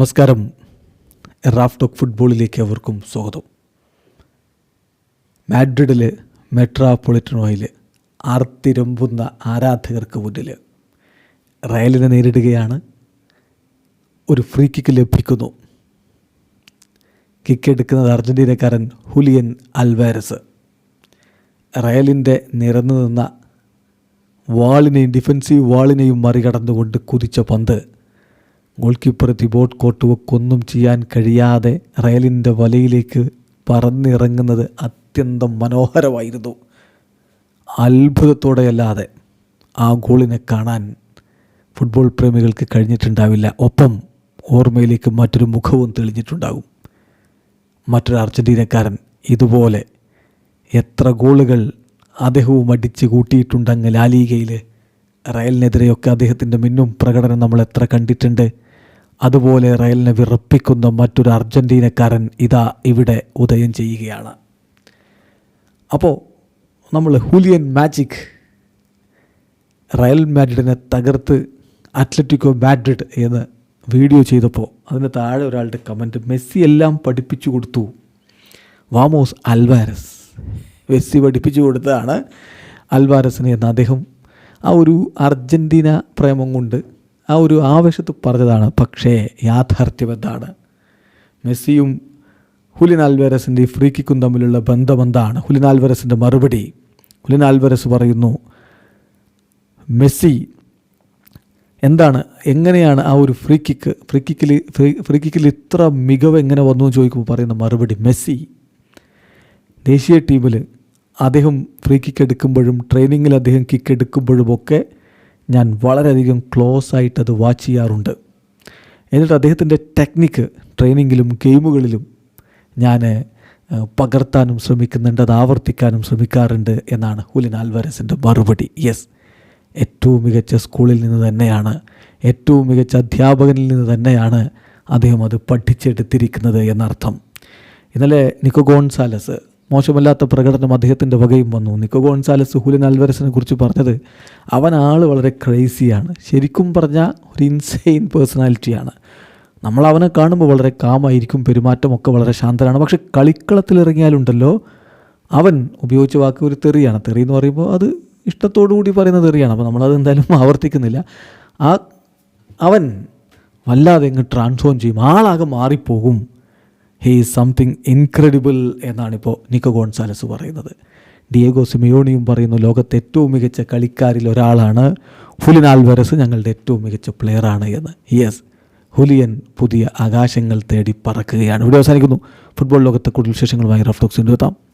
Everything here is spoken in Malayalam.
നമസ്കാരം. റാഫ് ടോക്ക് ഫുട്ബോളിലേക്ക് അവർക്കും സ്വാഗതം. മാഡ്രിഡിൽ മെട്രോപൊളിറ്റനോയിൽ ആർത്തിരമ്പുന്ന ആരാധകർക്ക് മുന്നിൽ റയലിനെ നേരിടുകയാണ്. ഒരു ഫ്രീ കിക്ക് ലഭിക്കുന്നു. കിക്ക് എടുക്കുന്നത് അർജന്റീനക്കാരൻ ഹുലിയൻ അൽവാരസ് റയലിന്റെ നിറന്നു നിന്ന വാളിനെയും ഡിഫൻസീവ് വാളിനെയും മറികടന്നുകൊണ്ട് കുതിച്ച പന്ത് ഗോൾ കീപ്പർ തിബോട്ട് കോട്ടുവക്കൊന്നും ചെയ്യാൻ കഴിയാതെ റയലിന്റെ വലയിലേക്ക് പറന്നിറങ്ങുന്നത് അത്യന്തം മനോഹരമായിരുന്നു. അത്ഭുതത്തോടെയല്ലാതെ ആ ഗോളിനെ കാണാൻ ഫുട്ബോൾ പ്രേമികൾക്ക് കഴിഞ്ഞിട്ടുണ്ടാവില്ല. ഒപ്പം ഓർമ്മയിലേക്ക് മറ്റൊരു മുഖവും തെളിഞ്ഞിട്ടുണ്ടാകും. മറ്റൊരു അർജന്റീനക്കാരൻ ഇതുപോലെ എത്ര ഗോളുകൾ അദ്ദേഹവും അടിച്ച് കൂട്ടിയിട്ടുണ്ടെങ്കിൽ ലാലീഗയിൽ റയലിനെതിരെയൊക്കെ അദ്ദേഹത്തിന്റെ മിന്നും പ്രകടനം നമ്മൾ എത്ര കണ്ടിട്ടുണ്ട്. അതുപോലെ റയലിനെ വിറപ്പിക്കുന്ന മറ്റൊരു അർജന്റീനക്കാരൻ ഇതാ ഇവിടെ ഉദയം ചെയ്യുകയാണ്. അപ്പോൾ നമ്മൾ ഹുലിയൻ മാജിക് റയൽ മാഡ്രിഡിനെ തകർത്ത് അത്ലറ്റിക്കോ മാഡ്രിഡ് എന്ന് വീഡിയോ ചെയ്തപ്പോൾ അതിന് താഴെ ഒരാളുടെ കമന്റ് മെസ്സി എല്ലാം പഠിപ്പിച്ചു കൊടുത്തു. വാമോസ് അൽവാരസ് മെസ്സി പഠിപ്പിച്ചു കൊടുത്തതാണ് അൽവാരസിനെ എന്ന്. അദ്ദേഹം ആ ഒരു അർജന്റീന പ്രേമം കൊണ്ട് ആ ഒരു ആവേശത്ത് പറഞ്ഞതാണ് പക്ഷേ യാഥാർത്ഥ്യം മെസ്സിയും ഹുലിൻ ആൽവരസിന്റെ തമ്മിലുള്ള ബന്ധമെന്താണ്? ഹുലിൻ ആൽവരസിന്റെ മറുപടി ഹുലിൻ പറയുന്നു മെസ്സി എന്താണ് എങ്ങനെയാണ് ആ ഒരു ഫ്രീ കിക്ക് ഫ്രീ കിക്കിൽ ഫ്രീ ഫ്രീ കിക്കിൽ ഇത്ര മികവ് എങ്ങനെ വന്നു എന്ന് ചോദിക്കുമ്പോൾ പറയുന്ന മറുപടി മെസ്സി. ദേശീയ ടീമിൽ അദ്ദേഹം ഫ്രീ കിക്ക് എടുക്കുമ്പോഴും ട്രെയിനിങ്ങിൽ അദ്ദേഹം കിക്ക് എടുക്കുമ്പോഴുമൊക്കെ ഞാൻ വളരെയധികം ക്ലോസ് ആയിട്ട് അത് വാച്ച് ചെയ്യാറുണ്ട്. എന്നിട്ട് അദ്ദേഹത്തിന്റെ ടെക്നിക്ക് ട്രെയിനിങ്ങിലും ഗെയിമുകളിലും ഞാൻ പകർത്താനും ശ്രമിക്കുന്നുണ്ട് അത് ആവർത്തിക്കാനും ശ്രമിക്കാറുണ്ട് എന്നാണ് ഹുലിൻ ആൽവരസിന്റെ മറുപടി. യെസ് ഏറ്റവും മികച്ച സ്കൂളിൽ നിന്ന് തന്നെയാണ് ഏറ്റവും മികച്ച അധ്യാപകനിൽ നിന്ന് തന്നെയാണ് അദ്ദേഹം അത് പഠിച്ചെടുത്തിരിക്കുന്നത് എന്നർത്ഥം. ഇന്നലെ നിക്കോ ഗോൺസാലസ് മോശമല്ലാത്ത പ്രകടനം അദ്ദേഹത്തിന്റെ വകയും വന്നു. നിക്കോ ഗോൺസാലസ് ഹുലിൻ അൽവരസിനെ കുറിച്ച് പറഞ്ഞത് അവൻ ആൾ വളരെ ക്രേസിയാണ് ശരിക്കും പറഞ്ഞാൽ ഒരു ഇൻസെയിൻ പേഴ്സണാലിറ്റിയാണ് നമ്മൾ അവനെ കാണുമ്പോൾ വളരെ കാമായിരിക്കും പെരുമാറ്റമൊക്കെ വളരെ ശാന്തനാണ് പക്ഷെ കളിക്കളത്തിലിറങ്ങിയാലുണ്ടല്ലോ അവൻ ഉപയോഗിച്ച വാക്ക് ഒരു തെറിയാണ്. തെറി എന്ന് പറയുമ്പോൾ അത് ഇഷ്ടത്തോടു കൂടി പറയുന്ന തെറിയാണ്. അപ്പോൾ നമ്മളത് എന്തായാലും ആവർത്തിക്കുന്നില്ല. ആ അവൻ വല്ലാതെ ഇങ്ങ് ട്രാൻസ്ഫോം ചെയ്യും. ആളാകെ മാറിപ്പോകും. ഹേ സംതിങ് ഇൻക്രെഡിബിൾ എന്നാണിപ്പോൾ നിക്കോ ഗോൺസാലസ് പറയുന്നത്. ഡിയേഗോ സിമിയോണിയും പറയുന്നു ലോകത്തെ ഏറ്റവും മികച്ച കളിക്കാരിൽ ഒരാളാണ് ഹുലിൻ ആൽവരസ് ഞങ്ങളുടെ ഏറ്റവും മികച്ച പ്ലെയറാണ് എന്ന്. യെസ് ഹുലിയൻ പുതിയ ആകാശങ്ങൾ തേടി പറക്കുകയാണ്. ഇവിടെ അവസാനിക്കുന്നു. ഫുട്ബോൾ ലോകത്തെ കൂടുതൽ വിശേഷങ്ങളുമായി റഫ്റ്റോക്സിന്റെ എത്താം.